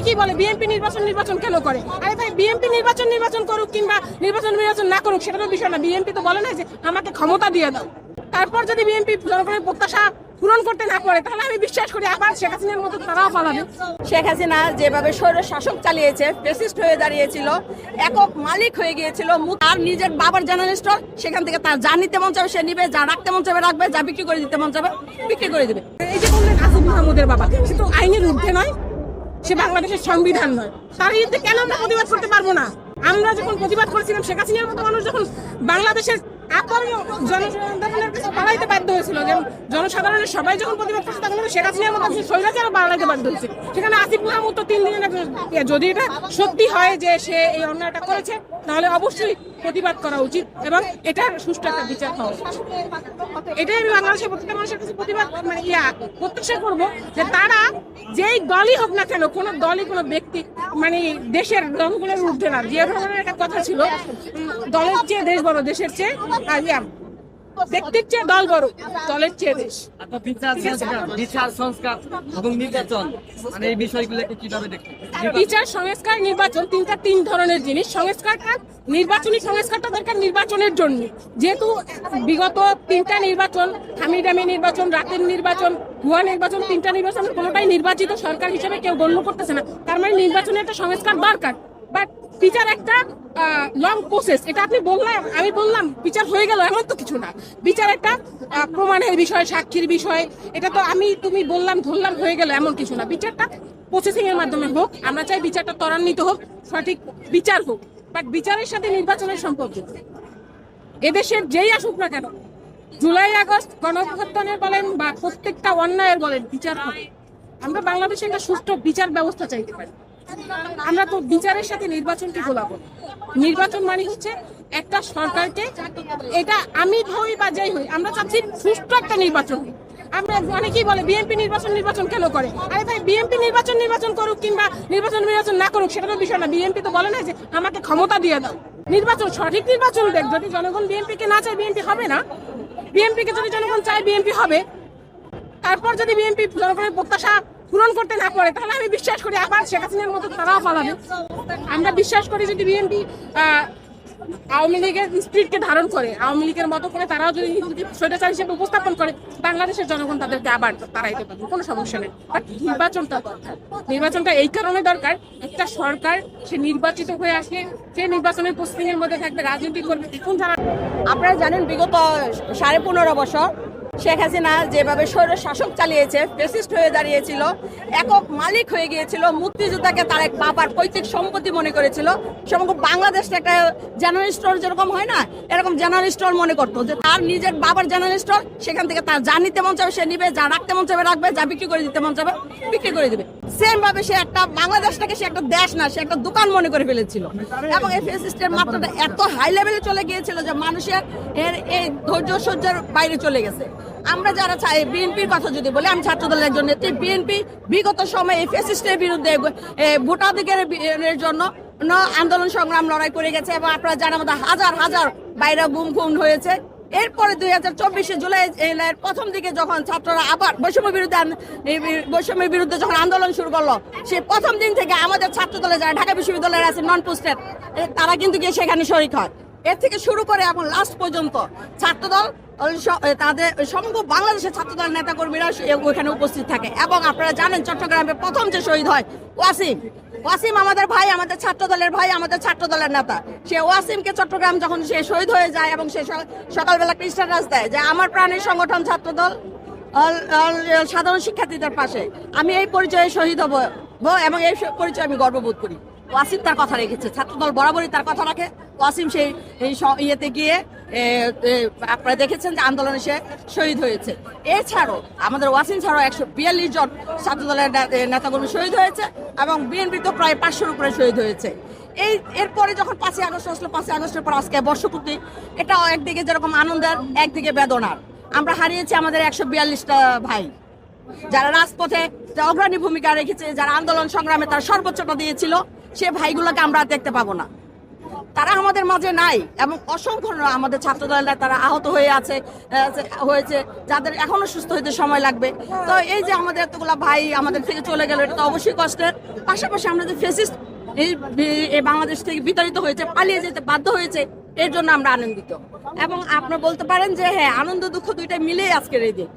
অনেকেই বলে? বিএনপি নির্বাচন নির্বাচন কেন করে? আরে ভাই বিএনপি নির্বাচন নির্বাচন করুক কিংবা নির্বাচন নির্বাচন না করুক সেটা তো বিষয় না। বিএনপি তো বলে না যে আমাকে ক্ষমতা দিয়ে দাও। তারপর যদি বিএনপি জনগণের প্রত্যাশা পূরণ করতে না পারে তাহলে আমি বিশ্বাস করি আবার শেখ হাসিনার মতো তারাও পালাবে। শেখ হাসিনা যেভাবে স্বৈর শাসক চালিয়েছে ফেসিস্ট হয়ে দাঁড়িয়েছিল একক মালিক হয়ে গিয়েছিল আর নিজের বাবার জার্নালিস্ট সেখান থেকে তার যা নিতে মন চাবে সে নিবে যা রাখতে মন চাবে রাখবে যা বিক্রি করে দিতে মন চাবে বিক্রি করে দিবে। এই যে বললেন আসিফ মাহমুদের বাবা সে তো আইনের ঊর্ধ্বে নয়। সে বাংলাদেশের সংবিধান নয়। তার বিরুদ্ধে কেন আমরা প্রতিবাদ করতে পারব না? আমরা যখন প্রতিবাদ করেছিলাম শেখ হাসিনার মতো মানুষ যখন বাংলাদেশের আপন জনসাধারণের কাছে পালাইতে বাধ্য হয়েছিল যেমন জনসাধারণের সবাই যখন প্রতিবাদ করছে তখন কিন্তু শেখ হাসিনার মতো স্বৈরাচারও পালাইতে বাধ্য হয়েছে। সেখানে আসিফ মাহমুদ তিন দিনের ইয়ে, যদি এটা সত্যি হয় যে সে এই অন্যায়টা করেছে তাহলে অবশ্যই প্রতিবাদ করা উচিত এবং এটার সুষ্ঠু একটা বিচার হওয়া উচিত। এটাই আমি বাংলাদেশের প্রত্যেকটা মানুষের কাছে প্রতিবাদ মানে ইয়া প্রত্যাশা করব যে তারা যেই দলই হোক না কেন, কোন দলই, কোনো ব্যক্তি মানে দেশের রঙগুলোর উঠবে না। যে ধরনের একটা কথা ছিল দলের চেয়ে দেশ বড়, দেশের চেয়ে ব্যক্তির চেয়ে দল বড় দলের চেয়ে দেশ বিচার সংস্কার এবং নির্বাচন মানে এই বিষয়গুলোকে কীভাবে দেখছেন? বিচার সংস্কার নির্বাচন তিনটা তিন ধরনের জিনিস। সংস্কারটা নির্বাচনী সংস্কারটা দরকার নির্বাচনের জন্য। যেহেতু বিগত তিনটা নির্বাচন হামিডামি নির্বাচন রাতের নির্বাচন ভুয়া নির্বাচন তিনটা নির্বাচন কোনোটাই নির্বাচিত সরকার হিসেবে কেউ গণ্য করতেছে না। তার মানে নির্বাচনের একটা সংস্কার দরকার। বাট বিচার একটা লং প্রসেস এটা আপনি বললাম, আমি বললাম, বিচার হয়ে গেল, এমন তো কিছু না। বিচার একটা প্রমাণের বিষয়, সাক্ষীর বিষয়, এটা তো আমি, তুমি বললাম, ধরলাম, হয়ে গেল, এমন কিছু না। বিচারটা প্রসেসিং এর মাধ্যমে হোক, আমরা চাই বিচারটা ত্বরান্বিত হোক, সঠিক বিচার হোক। বাট বিচারের সাথে নির্বাচনের সম্পর্ক। এদেশের যেই আসুক না কেন, জুলাই, আগস্ট গণঅভ্যুত্থানের বলেন বা প্রত্যেকটা অন্যায়ের বলেন, বিচার আমরা বাংলাদেশে একটা সুষ্ঠু বিচার ব্যবস্থা চাইতে পারি। আমরা তো বিচারের সাথে নির্বাচনকে গোলাবো। নির্বাচন মানে হচ্ছে একটা সরকারকে এটা আমি হই বা যাই হই, আমরা চাচ্ছি সুষ্ঠু একটা নির্বাচন হোক। আমরা অনেকেই বলে বিএনপি নির্বাচন নির্বাচন কেন করে? আরে ভাই, বিএনপি নির্বাচন নির্বাচন করুক কিংবা নির্বাচন নির্বাচন না করুক, সেটা তো বিষয় না। বিএনপি তো বলে না যে আমাকে ক্ষমতা দিয়ে দাও। নির্বাচন, সঠিক নির্বাচন দেখ। যদি জনগণ বিএনপি কে না চায়, বিএনপি হবে না। বিএনপি কে যদি জনগণ চায়, বিএনপি হবে। তারপর যদি বিএনপি জনগণের প্রত্যাশা পূরণ করতে না পারে, তাহলে আমি বিশ্বাস করি আবার শেখ হাসিনার মতো তারাও পালাবে। আমরা বিশ্বাস করি যদি বিএনপি আওয়ামী লীগের স্পিরিটকে ধারণ করে, আওয়ামী লীগের মতো করে তারাও যদি স্বৈরাচার হিসেবে উপস্থাপন করে, বাংলাদেশের জনগণ তাদেরকে আবার তাড়াইতে পারবে, কোনো সমস্যা নেই। বাট নির্বাচনটা দরকার। নির্বাচনটা এই কারণে দরকার, একটা সরকার সে নির্বাচিত হয়ে আসলে সে নির্বাচনের প্রস্তুতির মধ্যে থাকবে, রাজনীতি করবে কোন যারা আপনারা জানেন বিগত সাড়ে পনেরো বছর শেখ হাসিনা যেভাবে স্বৈর শাসক চালিয়েছে ফেসিস্ট হয়ে দাঁড়িয়েছিল, একক মালিক হয়ে গিয়েছিল, মুক্তিযোদ্ধাকে তার এক বাবার পৈতৃক সম্পত্তি মনে করেছিল সমগ্র বাংলাদেশটা একটা জেনারেল স্টোর যেরকম হয় না, এরকম জেনারেল স্টোর মনে করতো যে তার নিজের বাবার জেনারেল স্টোর সেখান থেকে তার যা নিতে মন চাবে সে নিবে, যা রাখতে মন চাবে রাখবে, যা বিক্রি করে দিতে মন চাবে, বিক্রি করে দিবে। সেম ভাবে সে একটা বাংলাদেশটাকে সে একটা দেশ না, সে একটা দোকান মনে করে ফেলেছিল। এবং এই ফেসিস্টের মাত্রাটা এত হাই লেভেলে চলে গিয়েছিল যে মানুষের এর এই ধৈর্য সহ্যের বাইরে চলে গেছে। আমরা যারা চাই বিএনপির কথা যদি বলি, আমি ছাত্র দলের একজন নেত্রী। বিএনপি বিগত সময়ে ফেসিস্টের বিরুদ্ধে ভোটাধিকারের জন্য আন্দোলন সংগ্রাম লড়াই করে গেছে এবং আপনারা জানার মধ্যে হাজার হাজার বাইরে গুম খুন হয়েছে। এরপরে দুই হাজার চব্বিশে জুলাই প্রথম দিকে যখন ছাত্ররা আবার বৈষম্য বিরুদ্ধে বৈষম্যের বিরুদ্ধে যখন আন্দোলন শুরু করল, সে প্রথম দিন থেকে আমাদের ছাত্র দলে যারা ঢাকা বিশ্ববিদ্যালয়ের আছে নন পোস্টেড তারা কিন্তু গিয়ে সেখানে শরিক হয়। এর থেকে শুরু করে এবং লাস্ট পর্যন্ত ছাত্রদল তাদের সমগ্র বাংলাদেশের ছাত্রদল নেতা কর্মীরা ওখানে উপস্থিত থাকে। এবং আপনারা জানেন চট্টগ্রামে প্রথম যে শহীদ হয়, ওয়াসিম। ওয়াসিম আমাদের ভাই, আমাদের ছাত্র দলের ভাই, আমাদের ছাত্র দলের নেতা। সে ওয়াসিমকে চট্টগ্রাম যখন সে শহীদ হয়ে যায় এবং সে সকালবেলা খ্রিস্টান রাজ দেয় যে, আমার প্রাণের সংগঠন ছাত্র দল অল- অল- সাধারণ শিক্ষার্থীদের পাশে। আমি এই পরিচয়ে শহীদ হব এবং এই পরিচয়ে আমি গর্ববোধ করি। ওয়াসিম তার কথা রেখেছে, ছাত্রদল বরাবরই তার কথা রাখে। ওয়াসিম সেই ইয়েতে গিয়ে আপনারা দেখেছেন যে আন্দোলনে সে শহীদ হয়েছে। এছাড়াও আমাদের ওয়াসিম ছাড়াও একশো বিয়াল্লিশ জন ছাত্র দলের নেতাকর্মী শহীদ হয়েছে এবং বিএনপি তো প্রায় পাঁচশোর উপরে শহীদ হয়েছে। এই, এরপরে যখন পাঁচই আগস্ট আসলো, পাঁচই আগস্টের পর আজকে বর্ষপূর্তি, এটাও একদিকে যেরকম আনন্দের, একদিকে বেদনার। আমরা হারিয়েছি আমাদের একশো বিয়াল্লিশটা ভাই। যারা রাজপথে অগ্রণী ভূমিকা রেখেছে, যারা আন্দোলন সংগ্রামে তার সর্বোচ্চটা দিয়েছিল, সে ভাইগুলোকে আমরা দেখতে পাবো না। তারা আমাদের মাঝে নাই এবং অসংখ্য আমাদের ছাত্রদলেরা তারা আহত হয়ে আছে হয়েছে, যাদের এখনও সুস্থ হতে সময় লাগবে। তো এই যে আমাদের এতগুলা ভাই আমাদের থেকে চলে গেল, এটা তো অবশ্যই কষ্টের। পাশাপাশি আমরা যে ফেসিস্ট, এই এই বাংলাদেশ থেকে বিতাড়িত হয়েছে, পালিয়ে যেতে বাধ্য হয়েছে, এর জন্য আমরা আনন্দিত। এবং আপনারা বলতে পারেন যে হ্যাঁ আনন্দ দুঃখ দুইটা মিলেই আজকের এই দিন।